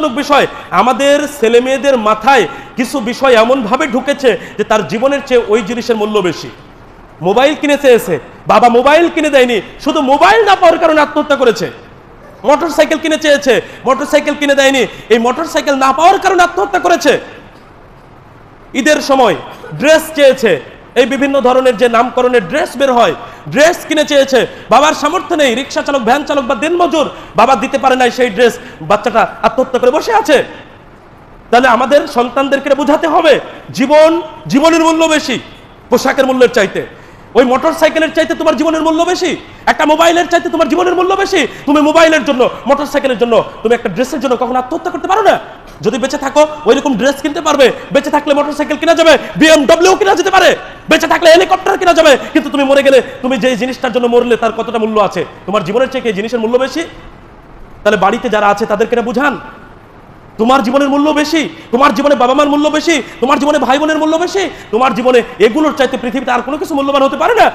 বিষয়। আমাদের ছেলে মেয়েদের মাথায় কিছু বিষয় এমনভাবে ঢুকেছে যে তার জীবনের চেয়ে ওই জিনিসের মূল্য বেশি। মোবাইল বাবা মোবাইল কিনে দেয়নি, শুধু মোবাইল না পাওয়ার কারণে আত্মহত্যা করেছে। মোটর সাইকেল কিনে চেয়েছে মোটর সাইকেল কিনে দেয়নি, এই মোটর সাইকেল না পাওয়ার কারণে আত্মহত্যা করেছে। ঈদের সময় ড্রেস চেয়েছে। এই বিভিন্ন ধরনের যে নামকরণের ড্রেস বের হয় ড্রেস কিনে চেয়েছে। বাবার সামর্থ্য নেই, রিক্সা চালক, ভ্যান চালক বা দিনমজুর। বাবা দিতে পারে নাই সেই ড্রেস, বাচ্চাটা আত্মহত্যা করে বসে আছে। তাহলে আমাদের সন্তানদেরকে বোঝাতে হবে, জীবন জীবনের মূল্য বেশি, পোশাকের মূল্যের চাইতে। ওই মোটর সাইকেলের চাইতে তোমার জীবনের মূল্য বেশি, একটা মোবাইলের চাইতে তোমার জীবনের মূল্য বেশি। তুমি মোবাইলের জন্য, মোটর সাইকেলের জন্য, তুমি একটা ড্রেসের জন্য কখনো আত্মহত্যা করতে পারো না? যদি বেঁচে থাকো ওই রকম ড্রেস কিনতে পারবে, বেঁচে থাকলে মোটর সাইকেল কিনা যাবে বিএমডব্লিউ কিনা যেতে পারে। বেঁচে থাকলে হেলিকপ্টার কেনা যাবে? কিন্তু তুমি মরে গেলে, তুমি যে জিনিসটার জন্য মরলে তার কতটা মূল্য আছে? তোমার জীবনের চেয়ে জিনিসের মূল্য বেশি? তাহলে বাড়িতে যারা আছে তাদেরকে না বুঝান? তোমার জীবনের মূল্য বেশি? তোমার জীবনে বাবা মার মূল্য বেশি? তোমার জীবনে ভাই বোনের মূল্য বেশি? তোমার জীবনে এগুলোর চাইতে পৃথিবীতে আর কোনো কিছু মূল্যবান হতে পারে না?